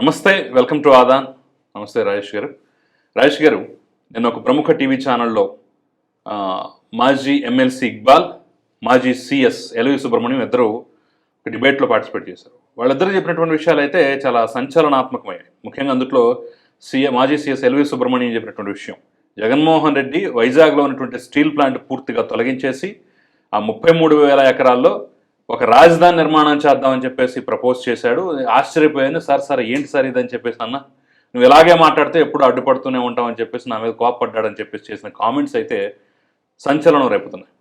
నమస్తే welcome to Aadan. నమస్తే రాజేష్ గారు. రాజేష్ గారు నేను ఒక ప్రముఖ టీవీ ఛానల్లో మాజీ ఎమ్మెల్సీ ఇక్బాల్ మాజీ సిఎస్ ఎల్వి సుబ్రహ్మణ్యం ఇద్దరు ఒక డిబేట్లో పార్టిసిపేట్ చేశారు. వాళ్ళిద్దరు చెప్పినటువంటి విషయాలు అయితే చాలా సంచలనాత్మకమయ్యాయి ముఖ్యంగా అందులో సీఎం మాజీ సీఎస్ ఎల్వి సుబ్రహ్మణ్యం చెప్పినటువంటి విషయం. జగన్మోహన్ రెడ్డి వైజాగ్లో ఉన్నటువంటి స్టీల్ ప్లాంట్ పూర్తిగా తొలగించేసి ఆ ముప్పై మూడు వేల ఎకరాల్లో ఒక రాజధాని నిర్మాణం చేద్దామని చెప్పేసి ప్రపోజ్ చేశాడు. ఆశ్చర్యపోయాను సార్ సార్ ఏంటి సార్ ఇదని చెప్పేసి అన్న నువ్వు ఇలాగే మాట్లాడితే ఎప్పుడు అడ్డుపడుతూనే ఉంటావని చెప్పేసి నా మీద కోపడ్డాడని చెప్పేసి చేసిన కామెంట్స్ అయితే సంచలనం రేపుతున్నాయి.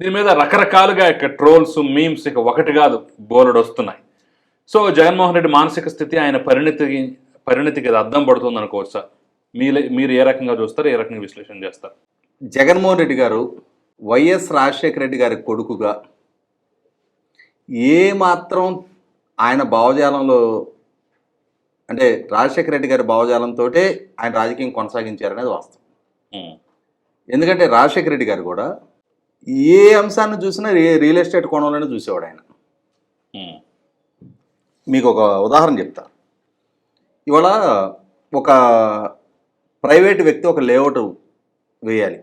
దీని మీద రకరకాలుగా ఇక ట్రోల్స్ మీమ్స్ ఇక ఒకటి కాదు బోలెడు వస్తున్నాయి. సో జగన్మోహన్ రెడ్డి మానసిక స్థితి ఆయన పరిణితి పరిణితికి అది అద్దం పడుతుంది అనుకోవచ్చా? సార్ మీరు ఏ రకంగా చూస్తారు ఏ రకంగా విశ్లేషణ చేస్తారు? జగన్మోహన్ రెడ్డి గారు వైఎస్ రాజశేఖర రెడ్డి గారి కొడుకుగా ఏ మాత్రం ఆయన భావజాలంలో అంటే రాజశేఖర రెడ్డి గారి భావజాలంతో ఆయన రాజకీయం కొనసాగించారనేది వాస్తవం. ఎందుకంటే రాజశేఖర రెడ్డి గారు కూడా ఏ అంశాన్ని చూసినా రి రియల్ ఎస్టేట్ కోణంలోనే చూసేవాడు ఆయన. మీకు ఒక ఉదాహరణ చెప్తా. ఇవాళ ఒక ప్రైవేట్ వ్యక్తి ఒక లేఅవుట్ వేయాలి.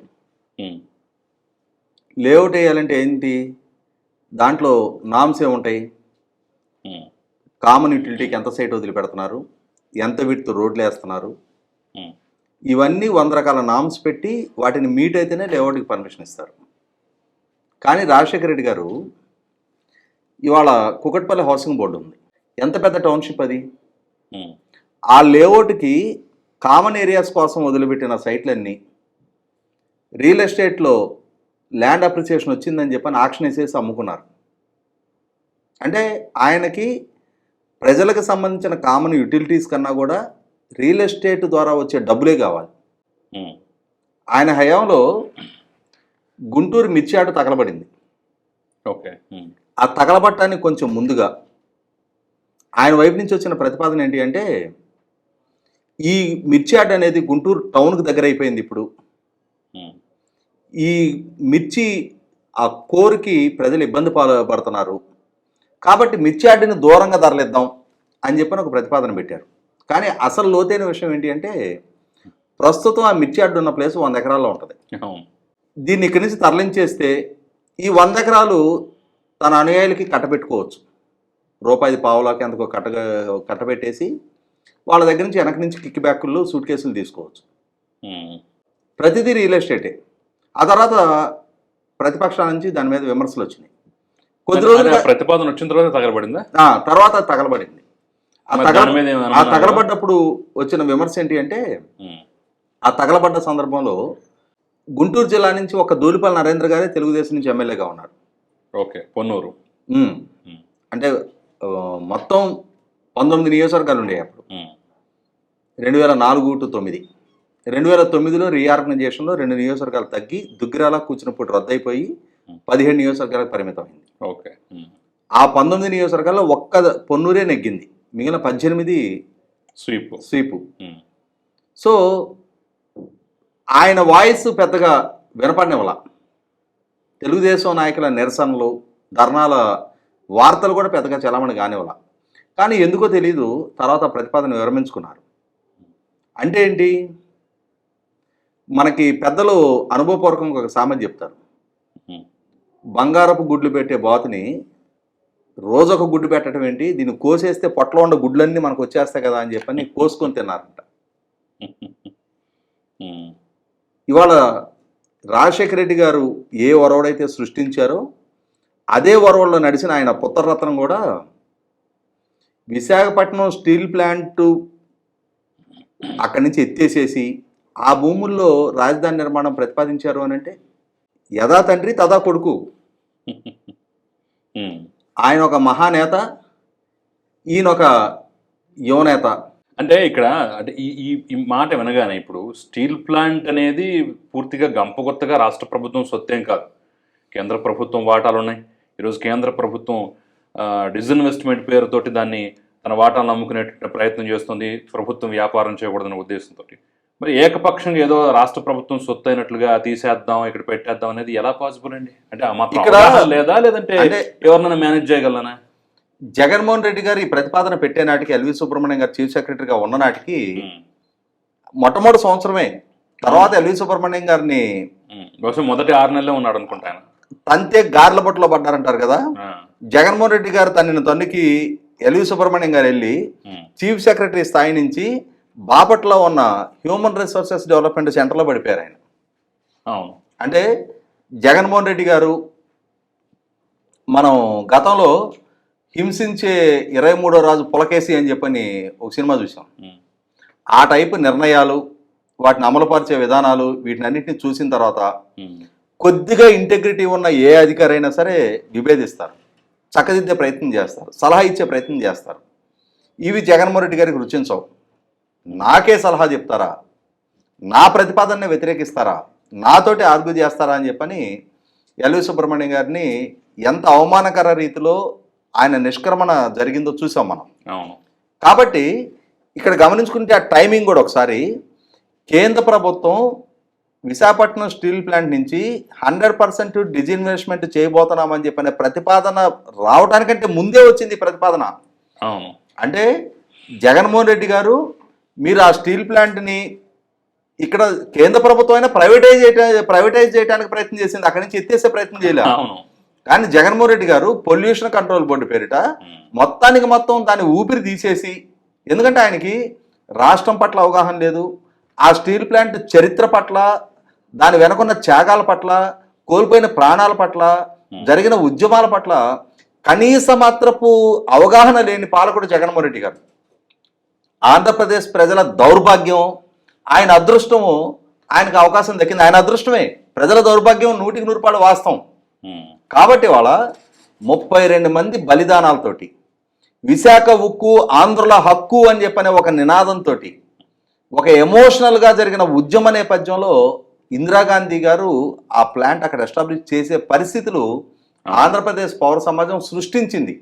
లేఅవుట్ వేయాలంటే ఏంటి? దాంట్లో నామ్స్ ఏముంటాయి? కామన్ యూటిలిటీకి ఎంత సైట్ వదిలిపెడుతున్నారు? ఎంత విడ్త్ రోడ్లు వేస్తున్నారు ఇవన్నీ వంద రకాల నామ్స్ పెట్టి వాటిని మీట్ అయితేనే లేఅవుట్కి పర్మిషన్ ఇస్తారు. కానీ రాజశేఖర రెడ్డి గారు ఇవాళ కుకట్పల్లి హౌసింగ్ బోర్డు ఉంది. ఎంత పెద్ద టౌన్షిప్ అది? ఆ లేఅవుట్కి కామన్ ఏరియాస్ కోసం వదిలిపెట్టిన సైట్లన్నీ రియల్ ఎస్టేట్లో ల్యాండ్ అప్రిసియేషన్ వచ్చిందని చెప్పని ఆక్షన్ వేసేసి అమ్ముకున్నారు. అంటే ఆయనకి ప్రజలకు సంబంధించిన కామన్ యూటిలిటీస్ కన్నా కూడా రియల్ ఎస్టేట్ ద్వారా వచ్చే డబ్బులే కావాలి. ఆయన హయాంలో గుంటూరు మిర్చి ఆట తగలబడింది. ఓకే. ఆ తగలబట్టానికి కొంచెం ముందుగా ఆయన వైపు నుంచి వచ్చిన ప్రతిపాదన ఏంటి అంటే ఈ మిర్చి ఆట అనేది గుంటూరు టౌన్కి దగ్గర అయిపోయింది ఇప్పుడు. ఈ మిర్చి ఆ కోరుకి ప్రజలు ఇబ్బంది పడుతున్నారు. కాబట్టి మిర్చి ఆటిని దూరంగా ధరలిద్దాం అని చెప్పని ఒక ప్రతిపాదన పెట్టారు. కానీ అసలు లోతైన విషయం ఏంటి అంటే ప్రస్తుతం ఆ మిర్చి అడ్డు ఉన్న ప్లేస్ వంద ఎకరాల్లో ఉంటుంది. దీన్ని ఇక్కడి నుంచి తరలించేస్తే ఈ వంద ఎకరాలు తన అనుయాయులకి కట్టబెట్టుకోవచ్చు. రూపాయి పావులాకి అంతకు కట్ట కట్టబెట్టేసి వాళ్ళ దగ్గర నుంచి వెనక నుంచి కిక్ బ్యాకులు సూట్ కేసులు తీసుకోవచ్చు. ప్రతిదీ రియల్ ఎస్టేటే. ఆ తర్వాత ప్రతిపక్షాల నుంచి దాని మీద విమర్శలు వచ్చినాయి. కొద్ది ఆ ప్రతిపాదన వచ్చిన తర్వాత తగలబడిందా? తర్వాత తగలబడింది. ఆ? తగలబడ్డప్పుడు వచ్చిన విమర్శ ఏంటి అంటే ఆ తగలబడ్డ సందర్భంలో గుంటూరు జిల్లా నుంచి ఒక దూలిపల్లి నరేంద్ర గారే తెలుగుదేశం నుంచి ఎమ్మెల్యేగా ఉన్నారు. ఓకే పొన్నూరు. అంటే మొత్తం పంతొమ్మిది నియోజకవర్గాలు ఉండేవి అప్పుడు. రెండు వేల నాలుగు టు తొమ్మిది. రెండు వేల తొమ్మిదిలో రీఆర్గనైజేషన్లో రెండు నియోజకవర్గాలు తగ్గి దుగ్గిరాల కూచినప్పుడు రద్దయిపోయి పదిహేడు నియోజకవర్గాలకు పరిమితమైంది. ఓకే. ఉమ్, ఆ పంతొమ్మిది నియోజకవర్గాల్లో ఒక్క పొన్నూరే నెగ్గింది. మిగిలిన పద్దెనిమిది స్వీప్. స్వీపు. ఉమ్, సో ఆయన వాయిస్ పెద్దగా వినపడినవల తెలుగుదేశం నాయకుల నిరసనలు ధర్నాల వార్తలు కూడా పెద్దగా చలామణి కానివ్వాల. కానీ ఎందుకో తెలీదు తర్వాత ప్రతిపాదన విరమించుకున్నారు. అంటే ఏంటి? మనకి పెద్దలు అనుభవపూర్వకంగా ఒక సామెత చెప్తారు. బంగారపు గుడ్లు పెట్టే బాతుని రోజొక గుడ్డు పెట్టడం ఏంటి? దీన్ని కోసేస్తే పొట్టలో ఉన్న గుడ్లన్నీ మనకు వచ్చేస్తాయి కదా అని చెప్పని కోసుకొని తిన్నారంట. ఇవాళ రాజశేఖర రెడ్డి గారు ఏ వరవడైతే సృష్టించారో అదే వరవల్లో నడిచిన ఆయన పుత్రరత్నం కూడా విశాఖపట్నం స్టీల్ ప్లాంట్ అక్కడి నుంచి ఎత్తేసేసి ఆ భూముల్లో రాజధాని నిర్మాణం ప్రతిపాదించారు అని అంటే యథా తండ్రి తదా కొడుకు. ఆయన ఒక మహానేత ఈయన ఒక యువనేత. అంటే ఇక్కడ అంటే ఈ ఈ మాట వినగానే ఇప్పుడు స్టీల్ ప్లాంట్ అనేది పూర్తిగా గంపగొత్తగా రాష్ట్ర ప్రభుత్వం సొత్తేం కాదు. కేంద్ర ప్రభుత్వం వాటాలు ఉన్నాయి. ఈరోజు కేంద్ర ప్రభుత్వం డిజిన్వెస్ట్మెంట్ పేరుతోటి దాన్ని తన వాటాలను అమ్ముకునే ప్రయత్నం చేస్తుంది. ప్రభుత్వం వ్యాపారం చేయకూడదనే ఉద్దేశంతో మరి ఏకపక్షంగా ఏదో రాష్ట్ర ప్రభుత్వం సొత్తు అయినట్లుగా తీసేద్దాం ఇక్కడ పెట్టేద్దాం అనేది ఎలా పాసిబుల్ అండి? అంటే ఇక్కడ- లేదా? లేదంటే ఎవరినైనా మేనేజ్ చేయగలనా? జగన్మోహన్ రెడ్డి గారు ఈ ప్రతిపాదన పెట్టే నాటికి ఎల్వి సుబ్రహ్మణ్యం గారు చీఫ్ సెక్రటరీగా ఉన్న నాటికి మొట్టమొదటి సంవత్సరమే. తర్వాత ఎల్వి సుబ్రహ్మణ్యం గారిని. బహుశా మొదటి ఆరు నెలలే ఉన్నాడు అనుకుంటాను తంతే గార్ల బొట్టులో పడ్డారంటారు కదా? జగన్మోహన్ రెడ్డి గారు తనని తన్నుకి ఎల్వి సుబ్రహ్మణ్యం గారు వెళ్ళి చీఫ్ సెక్రటరీ స్థాయి నుంచి బాపట్లో ఉన్న హ్యూమన్ రిసోర్సెస్ డెవలప్మెంట్ సెంటర్లో పడిపోయారు ఆయన. అవును. అంటే జగన్మోహన్ రెడ్డి గారు మనం గతంలో హింసించే ఇరవై మూడో రాజు పులకేసి అని చెప్పని ఒక సినిమా చూసాం. ఆ టైపు నిర్ణయాలు వాటిని అమలుపరిచే విధానాలు వీటిని అన్నింటినీ చూసిన తర్వాత కొద్దిగా ఇంటెగ్రిటీ ఉన్న ఏ అధికారి అయినా సరే విభేదిస్తారు. చక్కదిద్దే ప్రయత్నం చేస్తారు. సలహా ఇచ్చే ప్రయత్నం చేస్తారు. ఇవి జగన్మోహన్ రెడ్డి గారికి రుచించవు. నాకే సలహా చెప్తారా? నా ప్రతిపాదనని వ్యతిరేకిస్తారా? నాతోటి ఆర్గ్యూ చేస్తారా అని చెప్పని ఎల్వి సుబ్రహ్మణ్యం గారిని ఎంత అవమానకర రీతిలో ఆయన నిష్క్రమణ జరిగిందో చూసాం మనం. కాబట్టి ఇక్కడ గమనించుకుంటే ఆ టైమింగ్ కూడా ఒకసారి కేంద్ర ప్రభుత్వం విశాఖపట్నం స్టీల్ ప్లాంట్ నుంచి హండ్రెడ్ పర్సెంట్ డిజిన్వెస్ట్మెంట్ చేయబోతున్నామని చెప్పిన ప్రతిపాదన రావడానికంటే ముందే వచ్చింది ప్రతిపాదన. అంటే జగన్మోహన్ రెడ్డి గారు మీరు ఆ స్టీల్ ప్లాంట్ని ఇక్కడ కేంద్ర ప్రభుత్వం అయినా ప్రైవేటైజ్ ప్రైవేటైజ్ చేయడానికి ప్రయత్నం చేసింది. అక్కడి నుంచి ఎత్తేసే ప్రయత్నం చేయలేదు అవును. కానీ జగన్మోహన్ రెడ్డి గారు పొల్యూషన్ కంట్రోల్ బోర్డు పేరిట మొత్తానికి మొత్తం దాన్ని ఊపిరి తీసేసి ఎందుకంటే ఆయనకి రాష్ట్రం పట్ల అవగాహన లేదు ఆ స్టీల్ ప్లాంట్ చరిత్ర పట్ల దాని వెనకున్న త్యాగాల పట్ల కోల్పోయిన ప్రాణాల పట్ల జరిగిన ఉద్యమాల పట్ల కనీస మాత్రపు అవగాహన లేని పాలకుడు జగన్మోహన్ రెడ్డి గారు. ఆంధ్రప్రదేశ్ ప్రజల దౌర్భాగ్యం ఆయన అదృష్టము ఆయనకు అవకాశం దక్కింది. ఆయన అదృష్టమే. ప్రజల దౌర్భాగ్యం నూటికి నూరు రూపాయలు వాస్తవం. కాబట్టి వాళ్ళ ముప్పై రెండు మంది బలిదానాలతోటి విశాఖ ఉక్కు ఆంధ్రుల హక్కు అని చెప్పనే ఒక నినాదంతో ఒక ఎమోషనల్గా జరిగిన ఉద్యమ నేపథ్యంలో ఇందిరాగాంధీ గారు ఆ ప్లాంట్ అక్కడ ఎస్టాబ్లిష్ చేసే పరిస్థితులు ఆంధ్రప్రదేశ్ పౌర సమాజం సృష్టించింది.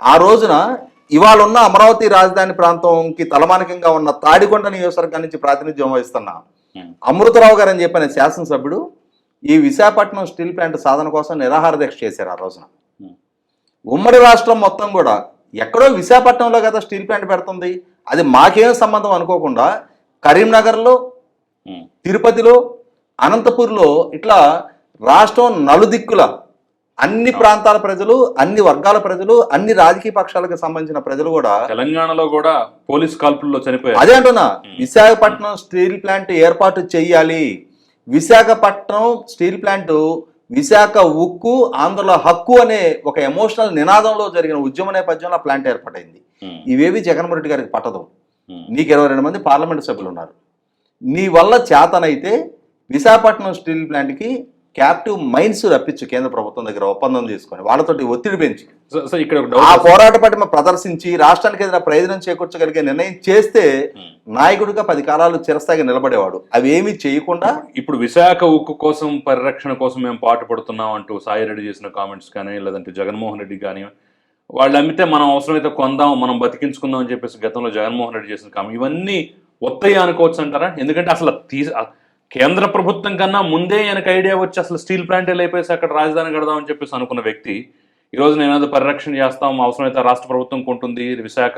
ఆ రోజున ఇవాళ ఉన్న అమరావతి రాజధాని ప్రాంతంకి తలమానికంగా ఉన్న తాడికొండ నియోజకవర్గం నుంచి ప్రాతినిధ్యం వహిస్తున్న ఉమ్, అమృతరావు గారు అని చెప్పిన శాసనసభ్యుడు ఈ విశాఖపట్నం స్టీల్ ప్లాంట్ సాధన కోసం నిరాహార దీక్ష చేశారు ఆ రోజున. ఉమ్, ఉమ్మడి రాష్ట్రం మొత్తం కూడా ఎక్కడో విశాఖపట్నంలో కదా స్టీల్ ప్లాంట్ పెడుతుంది. అది మాకేం సంబంధం అనుకోకుండా కరీంనగర్లో ఉమ్, తిరుపతిలో అనంతపూర్లో ఇట్లా రాష్ట్రం నలుదిక్కుల అన్ని ప్రాంతాల ప్రజలు అన్ని వర్గాల ప్రజలు అన్ని రాజకీయ పక్షాలకు సంబంధించిన ప్రజలు కూడా తెలంగాణలో కూడా పోలీస్ కాల్పుల్లో చనిపోయారు. అదే అంటున్నా విశాఖపట్నం స్టీల్ ప్లాంట్ ఏర్పాటు చెయ్యాలి విశాఖపట్నం స్టీల్ ప్లాంట్ విశాఖ ఉక్కు ఆంధ్రుల హక్కు అనే ఒక ఎమోషనల్ నినాదంలో జరిగిన ఉద్యమ నేపథ్యంలో ఆ ప్లాంట్ ఏర్పాటైంది. ఇవేవి జగన్మోహన్ రెడ్డి గారికి పట్టదు. నీకు ఇరవై రెండు మంది పార్లమెంట్ సభ్యులు ఉన్నారు. నీ వల్ల చేతనైతే విశాఖపట్నం స్టీల్ ప్లాంట్కి క్యాప్టివ్ మైన్స్ రప్పించు కేంద్ర ప్రభుత్వం దగ్గర ఒప్పందం తీసుకొని వాళ్ళతోటి ఒత్తిడి పెంచి. ఆ పోరాట పటిమ ప్రదర్శించి రాష్ట్రానికి ఏదైనా ప్రయోజనం చేకూర్చగలిగే నిర్ణయం చేస్తే ఉమ్. నాయకుడిగా పది కాలాలు చిరస్థాయిగా నిలబడేవాడు. అవి ఏమీ చేయకుండా ఇప్పుడు విశాఖ ఉక్కు కోసం పరిరక్షణ కోసం మేము పాటు పడుతున్నాం అంటూ సాయి రెడ్డి చేసిన కామెంట్స్ కానీ లేదంటే జగన్మోహన్ రెడ్డి కానీ వాళ్ళు అమ్మితే మనం అవసరమైతే కొందాం మనం బతికించుకుందాం అని చెప్పేసి గతంలో జగన్మోహన్ రెడ్డి చేసిన కామెంట్ ఇవన్నీ ఒత్తయ్య అనుకోవచ్చు అంటారా? ఎందుకంటే అసలు తీ కేంద్ర ప్రభుత్వం కన్నా ముందే ఆయనకు ఐడియా వచ్చి అసలు స్టీల్ ప్లాంట్ అయిపోయేసి అక్కడ రాజధాని కడదామని చెప్పేసి అనుకున్న వ్యక్తి ఈ రోజు నేను ఏదో పరిరక్షణ చేస్తాం అవసరమైతే రాష్ట్ర ప్రభుత్వం కొంటుంది విశాఖ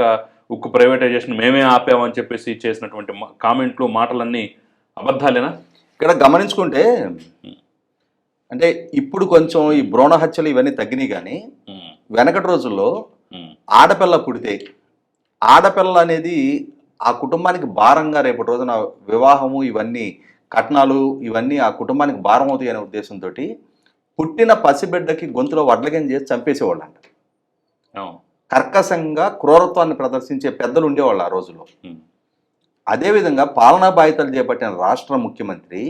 ఉక్కు ప్రైవేటైజేషన్ మేమే ఆపామని చెప్పేసి చేసినటువంటి కామెంట్లు మాటలన్నీ అబద్ధాలేనా? ఇక్కడ గమనించుకుంటే అంటే ఇప్పుడు కొంచెం ఈ భ్రూణ హత్యలు ఇవన్నీ తగ్గినాయి కానీ వెనకటి రోజుల్లో ఆడపిల్ల పుడితే ఆడపిల్ల అనేది ఆ కుటుంబానికి భారంగా రేపటి రోజున వివాహము ఇవన్నీ కట్నాలు ఇవన్నీ ఆ కుటుంబానికి భారం అవుతాయి అనే ఉద్దేశంతో పుట్టిన పసిబిడ్డకి గొంతులో వడ్లగం చేసి చంపేసేవాళ్ళంట. అవును. కర్కశంగా క్రూరత్వాన్ని ప్రదర్శించే పెద్దలు ఉండేవాళ్ళు ఆ రోజుల్లో. అదేవిధంగా పాలనా బాధ్యతలు చేపట్టిన రాష్ట్ర ముఖ్యమంత్రి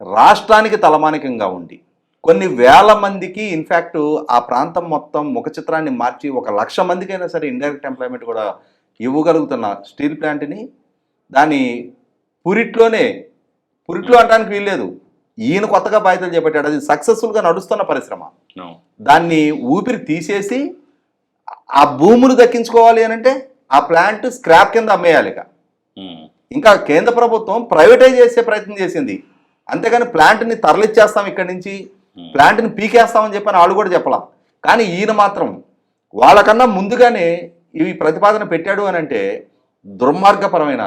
రాష్ట్రానికి తలమానికంగా ఉండి కొన్ని వేల మందికి ఇన్ఫ్యాక్ట్ ఆ ప్రాంతం మొత్తం ముఖ చిత్రాన్ని మార్చి ఒక లక్ష మందికైనా సరే ఇండైరెక్ట్ ఎంప్లాయ్మెంట్ కూడా ఇవ్వగలుగుతున్న స్టీల్ ప్లాంట్ని దాని పురిట్లోనే పురిట్లో అనడానికి వీల్లేదు. ఈయన కొత్తగా బాధ్యతలు చేపట్టాడు. అది సక్సెస్ఫుల్గా నడుస్తున్న పరిశ్రమ. దాన్ని ఊపిరి తీసేసి ఆ భూములు దక్కించుకోవాలి అని అంటే ఆ ప్లాంట్ స్క్రాప్ కింద అమ్మేయాలి ఇక. ఉమ్, ఇంకా కేంద్ర ప్రభుత్వం ప్రైవేటైజ్ చేసే ప్రయత్నం చేసింది. అంతేగాని ప్లాంట్ని తరలిచ్చేస్తాం ఇక్కడి నుంచి. ప్లాంట్ని పీకేస్తామని చెప్పని వాళ్ళు కూడా చెప్పలా. కానీ ఈయన మాత్రం వాళ్ళకన్నా ముందుగానే ఇవి ప్రతిపాదన పెట్టాడు అని అంటే దుర్మార్గపరమైన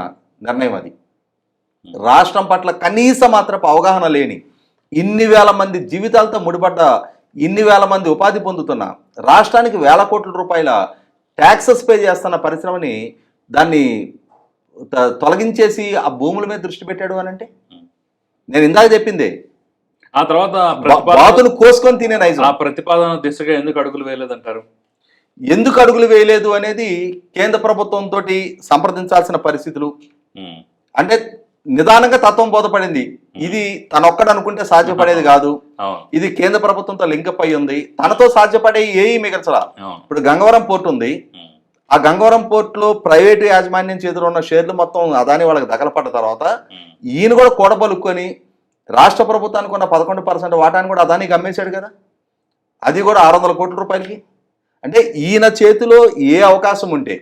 నిర్ణయం అది. రాష్ట్రం పట్ల కనీస మాత్రపు అవగాహన లేని ఇన్ని వేల మంది జీవితాలతో ముడిపడ్డ ఇన్ని వేల మంది ఉపాధి పొందుతున్న రాష్ట్రానికి వేల కోట్ల రూపాయల ట్యాక్సెస్ పే చేస్తున్న పరిశ్రమని దాన్ని తొలగించేసి ఆ భూముల మీద దృష్టి పెట్టాడు అని అంటే? నేను ఇందాక చెప్పిందే. ఆ తర్వాత బాతును కోసుకొని తినే ఆ ప్రతిపాదన దిశగా ఎందుకు అడుగులు వేయలేదంటారు? ఎందుకు అడుగులు వేయలేదు అనేది కేంద్ర ప్రభుత్వంతో సంప్రదించాల్సిన పరిస్థితులు. అంటే నిదానంగా తత్వం బోధపడింది. ఇది తనొక్కడు అనుకుంటే సాధ్యపడేది కాదు. ఇది కేంద్ర ప్రభుత్వంతో లింకప్ అయి ఉంది తనతో సాధ్యపడే ఏవి మిగల్చలా ఇప్పుడు గంగవరం పోర్ట్ ఉంది. ఆ గంగవరం పోర్టులో ప్రైవేటు యాజమాన్యం చేతిలో ఉన్న షేర్లు మొత్తం అదాని వాళ్ళకి దగలపడ్డ తర్వాత ఈయన కూడా కూడబలుక్కొని రాష్ట్ర ప్రభుత్వానికి ఉన్న పదకొండు పర్సెంట్ వాటాన్ని కూడా అదానికి అమ్మేశాడు కదా. అది కూడా ఆరు వందల కోట్ల రూపాయలకి. అంటే ఈయన చేతిలో ఏ అవకాశం ఉంటే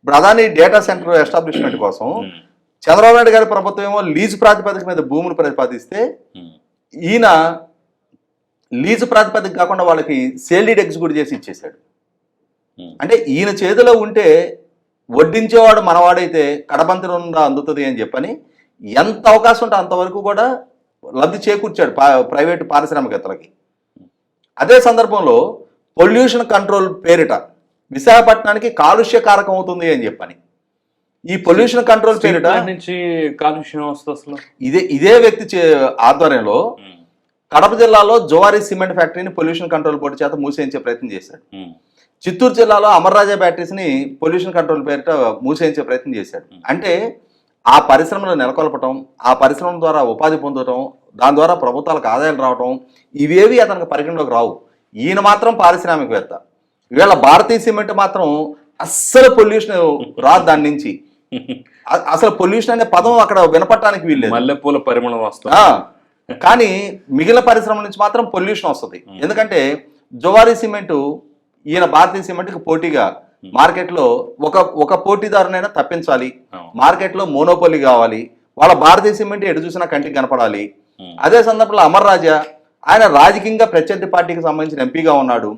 ఇప్పుడు అదాని డేటా సెంటర్ ఎస్టాబ్లిష్మెంట్ కోసం చంద్రబాబు నాయుడు గారి ప్రభుత్వం ఏమో లీజు ప్రాతిపదిక మీద భూములు ప్రతిపాదిస్తే ఉమ్, ఈయన లీజు ప్రాతిపదిక కాకుండా వాళ్ళకి సేల్ డీడ్ ఎగ్జిక్యూట్ చేసి ఇచ్చేశాడు. ఉమ్. అంటే ఈయన చేతిలో ఉంటే వడ్డించేవాడు మనవాడైతే కడబంతి నుండా అందుతుంది అని చెప్పని ఎంత అవకాశం ఉంటే అంతవరకు కూడా లబ్ధి చేకూర్చాడు ప్రైవేటు పారిశ్రామికవేత్తలకి. అదే సందర్భంలో పొల్యూషన్ కంట్రోల్ పేరిట విశాఖపట్నానికి కాలుష్య కారకం అవుతుంది అని చెప్పని ఈ పొల్యూషన్ కంట్రోల్ పేరిట నుంచి కాలుష్యం వస్తుంది అసలు. ఇదే ఇదే వ్యక్తి ఆధ్వర్యంలో ఉమ్, కడప జిల్లాలో జోవారీ సిమెంట్ ఫ్యాక్టరీని పొల్యూషన్ కంట్రోల్ బోర్డు చేత మూసేయించే ప్రయత్నం చేశాడు. ఉమ్, చిత్తూరు జిల్లాలో అమర్రాజా బ్యాటరీస్ని పొల్యూషన్ కంట్రోల్ పేరిట మూసేయించే ప్రయత్నం చేశాడు. అంటే ఆ పరిశ్రమలు నెలకొల్పటం ఆ పరిశ్రమ ద్వారా ఉపాధి పొందటం దాని ద్వారా ప్రభుత్వాలకు ఆదాయాలు రావటం ఇవేవి అతనికి పరిగణలోకి రావు. ఈయన మాత్రం పారిశ్రామికవేత్త. ఇవాళ భారతీయ సిమెంట్ మాత్రం అస్సలు పొల్యూషన్ రాదు దాని నుంచి. అసలు పొల్యూషన్ అనే పదం అక్కడ వినపడటానికి వీల్లేదు. మల్లెపూల పరిమళం వస్తుంది. కానీ మిగిలిన పరిశ్రమ నుంచి మాత్రం పొల్యూషన్ వస్తుంది. ఎందుకంటే జోవారీ సిమెంట్ ఈయన భారతీయ సిమెంట్కి పోటీగా మార్కెట్లో ఒక ఒక పోటీదారునైనా తప్పించాలి. మార్కెట్లో మోనోపోలి కావాలి. వాళ్ళ భారతీయ సిమెంట్ ఎటు చూసినా కంటికి కనపడాలి. అదే సందర్భంలో అమర్ రాజా ఆయన రాజకీయంగా ప్రత్యర్థి పార్టీకి సంబంధించిన ఎంపీగా ఉన్నాడు.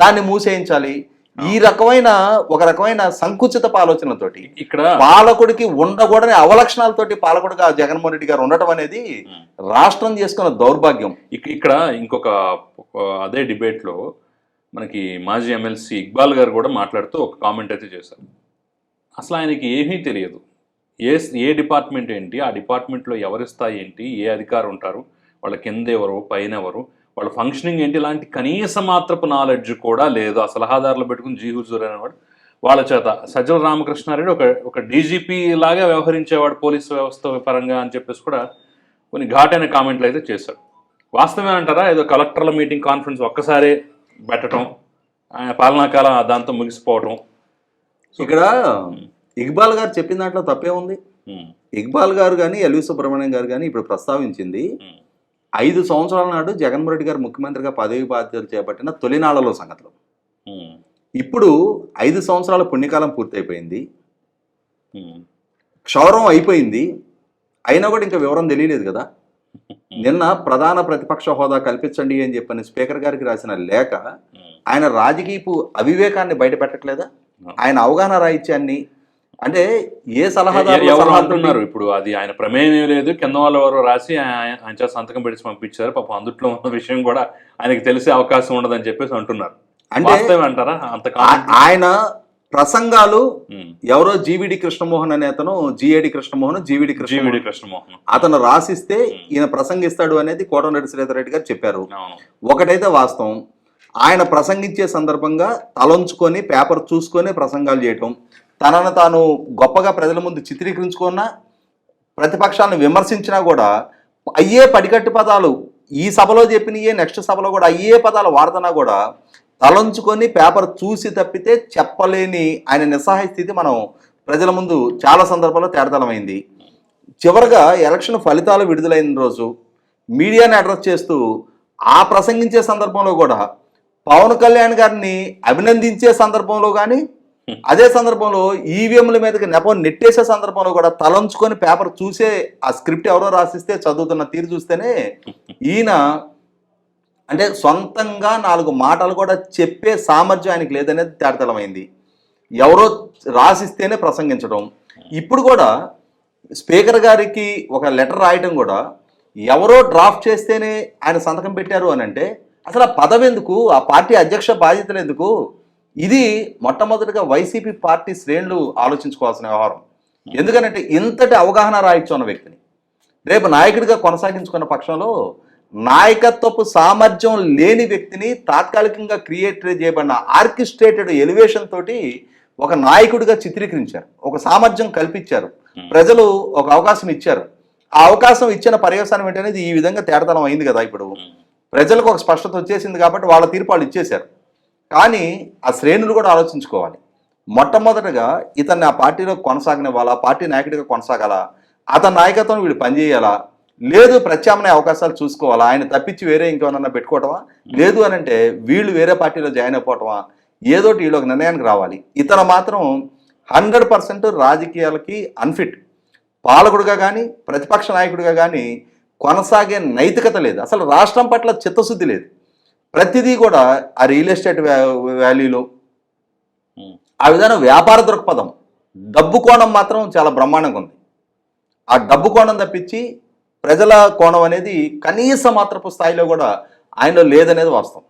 దాన్ని మూసేయించాలి. ఈ రకమైన ఒక రకమైన సంకుచిత ఆలోచనలతోటి ఇక్కడ పాలకుడికి ఉండకూడని అవలక్షణాలతోటి పాలకుడిగా జగన్మోహన్ రెడ్డి గారు ఉండటం అనేది రాష్ట్రం చేసుకున్న దౌర్భాగ్యం. ఇక్- ఇక్కడ ఇంకొక అదే డిబేట్లో మనకి మాజీ ఎమ్మెల్సీ ఇక్బాల్ గారు కూడా మాట్లాడుతూ ఒక కామెంట్ అయితే చేశారు. అసలు ఆయనకి ఏమీ తెలియదు. ఏ ఏ డిపార్ట్మెంట్ ఏంటి ఆ డిపార్ట్మెంట్లో ఎవరి స్థాయి ఏంటి ఏ అధికారు ఉంటారు వాళ్ళ కింద ఎవరు పైన ఎవరు వాళ్ళ ఫంక్షనింగ్ ఏంటి? ఇలాంటి కనీస మాత్రపు నాలెడ్జ్ కూడా లేదు. ఆ సలహాదారులు పెట్టుకుని జీ హుజూర్ అనేవాడు వాళ్ళ చేత. సజ్జల రామకృష్ణారెడ్డి ఒక ఒక డీజీపీ లాగా వ్యవహరించేవాడు పోలీసు వ్యవస్థ పరంగా అని చెప్పేసి కూడా కొన్ని ఘాటైన కామెంట్లు అయితే చేశాడు. వాస్తవమే అంటారా? ఏదో కలెక్టర్ల మీటింగ్ కాన్ఫరెన్స్ ఒక్కసారే పెట్టడం ఆయన పాలనాకాలం దాంతో ముగిసిపోవటం. ఇక్కడ ఇక్బాల్ గారు చెప్పిన దాంట్లో తప్పే ఉంది. ఇక్బాల్ గారు కానీ ఎల్వి సుబ్రహ్మణ్యం గారు కానీ ఇప్పుడు ప్రస్తావించింది ఐదు సంవత్సరాల నాడు జగన్మోహన్ రెడ్డి గారు ముఖ్యమంత్రిగా పదవి బాధ్యతలు చేపట్టిన తొలినాళ్ళలో సంగతులు ఇప్పుడు ఐదు సంవత్సరాల పుణ్యకాలం పూర్తయిపోయింది. క్షౌరం అయిపోయింది. అయినా కూడా ఇంకా వివరం తెలియలేదు కదా. నిన్న ప్రధాన ప్రతిపక్ష హోదా కల్పించండి అని చెప్పని స్పీకర్ గారికి రాసిన లేఖ ఆయన రాజకీయపు అవివేకాన్ని బయట పెట్టట్లేదా ఆయన అవగాహన రాహిత్యాన్ని అంటే ఏ సలహాదారు ఎవరు అంటున్నారు? ఇప్పుడు అది ఆయన ప్రమేయం ఏమీ లేదు. కింద వాళ్ళు ఎవరో రాసి ఆయన చేత సంతకం పెట్టి పంపించారు. పాపం అందుట్లో ఉన్న విషయం కూడా ఆయనకి తెలిసే అవకాశం ఉండదని చెప్పేసి అంటున్నారు. అంటే అంటారా? అంత ఆయన ప్రసంగాలు ఎవరో జీవిడి కృష్ణమోహన్ అనే అతను GAD Krishnamohan GVD GVD Krishnamohan. Krishnamohan. అతను రాసిస్తే ఈయన ప్రసంగిస్తాడు అనేది కోటంరెడ్డి శ్రీధర్ రెడ్డి గారు చెప్పారు. ఒకటైతే వాస్తవం. ఆయన ప్రసంగించే సందర్భంగా తలంచుకొని పేపర్ చూసుకొని ప్రసంగాలు చేయటం. తనను తాను గొప్పగా ప్రజల ముందు చిత్రీకరించుకున్నా ప్రతిపక్షాలను విమర్శించినా కూడా అయ్యే పడికట్టు పదాలు ఈ సభలో చెప్పినయే నెక్స్ట్ సభలో కూడా అయ్యే పదాలు వాడుతున్నా కూడా తలంచుకొని పేపర్ చూసి తప్పితే చెప్పలేని ఆయన నిస్సహాయ స్థితి మనం ప్రజల ముందు చాలా సందర్భాల్లో తేడతలమైంది. చివరగా ఎలక్షన్ ఫలితాలు విడుదలైన రోజు మీడియాని అడ్రస్ చేస్తూ ఆ ప్రసంగించే సందర్భంలో కూడా పవన్ కళ్యాణ్ గారిని అభినందించే సందర్భంలో కానీ అదే సందర్భంలో ఈవీఎంల మీదకి నెపం నెట్టేసే సందర్భంలో కూడా తలంచుకొని పేపర్ చూసే ఆ స్క్రిప్ట్ ఎవరో రాసిస్తే చదువుతున్న తీరు చూస్తేనే ఈయన అంటే సొంతంగా నాలుగు మాటలు కూడా చెప్పే సామర్థ్యం ఆయనకి లేదనేది తేటతలమైంది. ఎవరో రాసిస్తేనే ప్రసంగించడం. ఇప్పుడు కూడా స్పీకర్ గారికి ఒక లెటర్ రాయటం కూడా ఎవరో డ్రాఫ్ట్ చేస్తేనే ఆయన సంతకం పెట్టారు అని అంటే అసలు ఆ పదవి ఎందుకు? ఆ పార్టీ అధ్యక్ష బాధ్యతలు ఎందుకు? ఇది మొట్టమొదటిగా వైసీపీ పార్టీ శ్రేణులు ఆలోచించుకోవాల్సిన వ్యవహారం. ఎందుకనంటే ఇంతటి అవగాహన రాయిచ్చు ఉన్న వ్యక్తిని. రేపు నాయకుడిగా కొనసాగించుకున్న పక్షంలో నాయకత్వపు సామర్థ్యం లేని వ్యక్తిని తాత్కాలికంగా క్రియేట్ చేయబడిన ఆర్కిస్ట్రేటెడ్ ఎలివేషన్ తోటి ఒక నాయకుడిగా చిత్రీకరించారు. ఒక సామర్థ్యం కల్పించారు. ప్రజలు ఒక అవకాశం ఇచ్చారు. ఆ అవకాశం ఇచ్చిన పర్యవసానం ఏంటనేది ఈ విధంగా తేడతనం అయింది కదా ఇప్పుడు. ప్రజలకు ఒక స్పష్టత వచ్చేసింది కాబట్టి వాళ్ళ తీర్పు వాళ్ళు ఇచ్చేశారు. కానీ ఆ శ్రేణులు కూడా ఆలోచించుకోవాలి. మొట్టమొదటగా ఇతన్ని ఆ పార్టీలో కొనసాగనివ్వాలా పార్టీ నాయకుడిగా కొనసాగాలా అతని నాయకత్వం వీడు పనిచేయాలా లేదు ప్రత్యామ్నాయ అవకాశాలు చూసుకోవాలా ఆయన తప్పించి వేరే ఇంకేమన్నా పెట్టుకోవటమా లేదు అని అంటే వీళ్ళు వేరే పార్టీలో జాయిన్ అయిపోవటమా ఏదోటి వీళ్ళు ఒక నిర్ణయానికి రావాలి. ఇతను మాత్రం హండ్రెడ్ పర్సెంట్ రాజకీయాలకి అన్ఫిట్. పాలకుడుగా కానీ ప్రతిపక్ష నాయకుడిగా కానీ కొనసాగే నైతికత లేదు. అసలు రాష్ట్రం పట్ల చిత్తశుద్ధి లేదు. ప్రతిదీ కూడా ఆ రియల్ ఎస్టేట్ వాల్యూలో. ఆ విధంగా వ్యాపార దృక్పథం. డబ్బు కోణం మాత్రం చాలా బ్రహ్మాండంగా ఉంది. ఆ డబ్బు కోణం తప్పించి ప్రజల కోణం అనేది కనీస మాత్రపు స్థాయిలో కూడా ఆయనలో లేదనేది వాస్తవం.